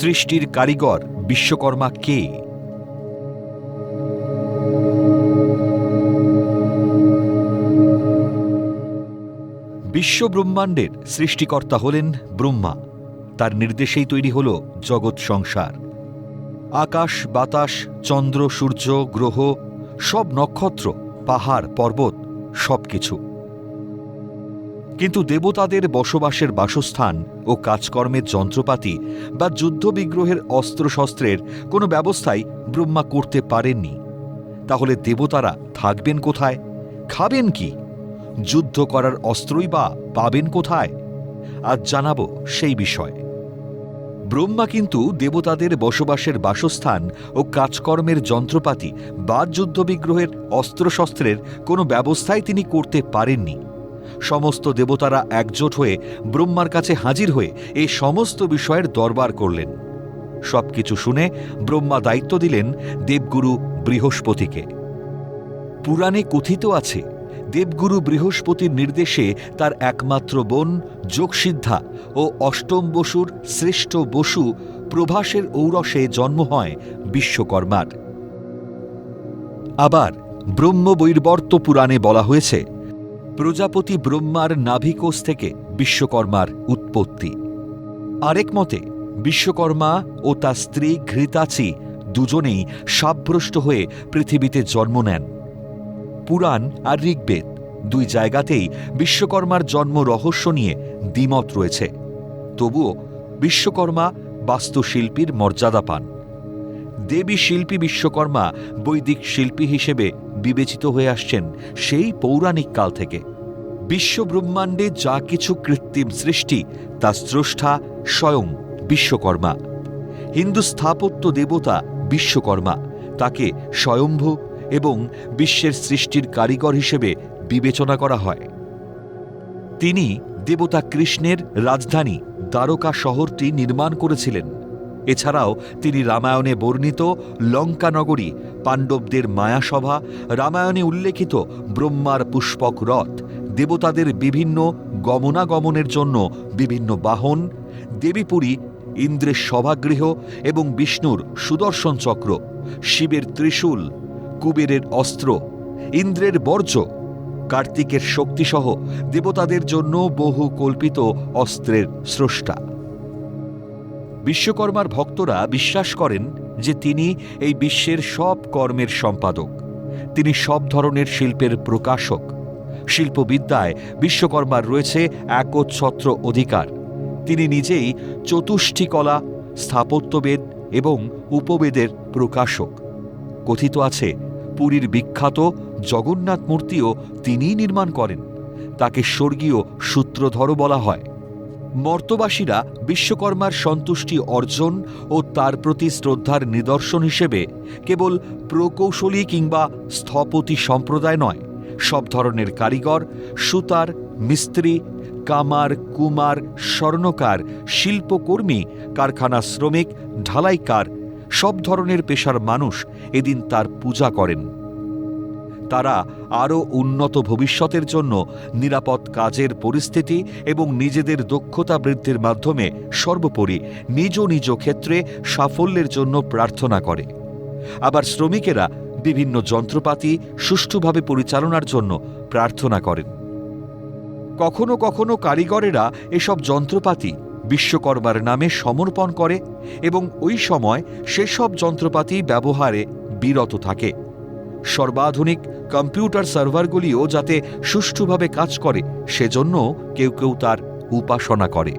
সৃষ্টির কারিগর বিশ্বকর্মা কে? বিশ্ব ব্রহ্মাণ্ডের সৃষ্টিকর্তা হলেন ব্রহ্মা। তার নির্দেশেই তৈরি হল জগৎ সংসার। আকাশ, বাতাস, চন্দ্র, সূর্য, গ্রহ, সব নক্ষত্র, পাহাড়, পর্বত, সবকিছু। কিন্তু দেবতাদের বসবাসের বাসস্থান ও কাজকর্মের যন্ত্রপাতি বা যুদ্ধবিগ্রহের অস্ত্রশস্ত্রের কোনো ব্যবস্থাই ব্রহ্মা করতে পারেননি। তাহলে দেবতারা থাকবেন কোথায়? খাবেন কি? যুদ্ধ করার অস্ত্রই বা পাবেন কোথায়? আজ জানাব সেই বিষয়। ব্রহ্মা কিন্তু দেবতাদের বসবাসের বাসস্থান ও কাজকর্মের যন্ত্রপাতি বা যুদ্ধবিগ্রহের অস্ত্রশস্ত্রের কোনো ব্যবস্থাই তিনি করতে পারেননি। সমস্ত দেবতারা একজোট হয়ে ব্রহ্মার কাছে হাজির হয়ে এই সমস্ত বিষয়ের দরবার করলেন। সবকিছু শুনে ব্রহ্মা দায়িত্ব দিলেন দেবগুরু বৃহস্পতিকে। পুরাণে কথিত আছে, দেবগুরু বৃহস্পতির নির্দেশে তার একমাত্র বোন যোগসিদ্ধা ও অষ্টম বসুর শ্রেষ্ঠ বসু প্রভাসের ঔরসে জন্ম হয় বিশ্বকর্মার। আবার ব্রহ্মবৈর্বর্ত পুরাণে বলা হয়েছে প্রজাপতি ব্রহ্মার নাভিকোষ থেকে বিশ্বকর্মার উৎপত্তি। আরেক মতে, বিশ্বকর্মা ও তার স্ত্রী ঘৃতাচি দুজনেই সাব্রষ্ট হয়ে পৃথিবীতে জন্ম নেন। পুরাণ আর ঋগ্বেদ দুই জায়গাতেই বিশ্বকর্মার জন্ম রহস্য নিয়ে দ্বিমত রয়েছে। তবুও বিশ্বকর্মা বাস্তুশিল্পীর মর্যাদা পান। দেবী শিল্পী বিশ্বকর্মা বৈদিক শিল্পী হিসেবে বিবেচিত হয়ে আসছেন সেই পৌরাণিক কাল থেকে। বিশ্বব্রহ্মাণ্ডে যা কিছু কৃত্রিম সৃষ্টি তা স্রষ্টা স্বয়ং বিশ্বকর্মা। হিন্দু স্থাপত্য দেবতা বিশ্বকর্মা, তাকে স্বয়ম্ভু এবং বিশ্বের সৃষ্টির কারিগর হিসেবে বিবেচনা করা হয়। তিনি দেবতা কৃষ্ণের রাজধানী দ্বারকা শহরটি নির্মাণ করেছিলেন। এছাড়াও তিনি রামায়ণে বর্ণিত লঙ্কানগরী, পাণ্ডবদের মায়াসভা, রামায়ণে উল্লেখিত ব্রহ্মার পুষ্পক রথ, দেবতাদের বিভিন্ন গমনাগমনের জন্য বিভিন্ন বাহন, দেবীপুরী, ইন্দ্রের সভাগৃহ এবং বিষ্ণুর সুদর্শন চক্র, শিবের ত্রিশূল, কুবেরের অস্ত্র, ইন্দ্রের বর্জ্য, কার্তিকের শক্তিসহ দেবতাদের জন্য বহু কল্পিত অস্ত্রের স্রষ্টা। বিশ্বকর্মার ভক্তরা বিশ্বাস করেন যে তিনি এই বিশ্বের সব কর্মের সম্পাদক। তিনি সব ধরনের শিল্পের প্রকাশক। শিল্পবিদ্যায় বিশ্বকর্মার রয়েছে একচ্ছত্র অধিকার। তিনি নিজেই চতুষ্টিকলা স্থাপত্যবেদ এবং উপবেদের প্রকাশক। কথিত আছে, পুরীর বিখ্যাত জগন্নাথ মূর্তিও তিনিই নির্মাণ করেন। তাকে স্বর্গীয় সূত্রধরও বলা হয়। মর্তবাসীরা বিশ্বকর্মার সন্তুষ্টি অর্জন ও তার প্রতি শ্রদ্ধার নিদর্শন হিসেবে কেবল প্রকৌশলী কিংবা স্থপতি সম্প্রদায় নয়, সব ধরনের কারিগর, সুতার, মিস্ত্রি, কামার, কুমার, স্বর্ণকার, শিল্পকর্মী, কারখানা শ্রমিক, ঢালাইকার, সব ধরনের পেশার মানুষ এদিন তার পূজা করেন। তারা আরও উন্নত ভবিষ্যতের জন্য নিরাপদ কাজের পরিস্থিতি এবং নিজেদের দক্ষতা বৃদ্ধির মাধ্যমে সর্বোপরি নিজ নিজ ক্ষেত্রে সাফল্যের জন্য প্রার্থনা করে। আবার শ্রমিকেরা বিভিন্ন যন্ত্রপাতি সুষ্ঠুভাবে পরিচালনার জন্য প্রার্থনা করেন। কখনো কখনো কারিগরেরা এসব যন্ত্রপাতি বিশ্বকর্মার নামে সমর্পণ করে এবং ওই সময় সেসব যন্ত্রপাতি ব্যবহারে বিরত থাকে। সর্বাধুনিক কম্পিউটার সার্ভারগুলিও যাতে সুষ্ঠুভাবে কাজ করে সেজন্য কেউ কেউ তার উপাসনা করে।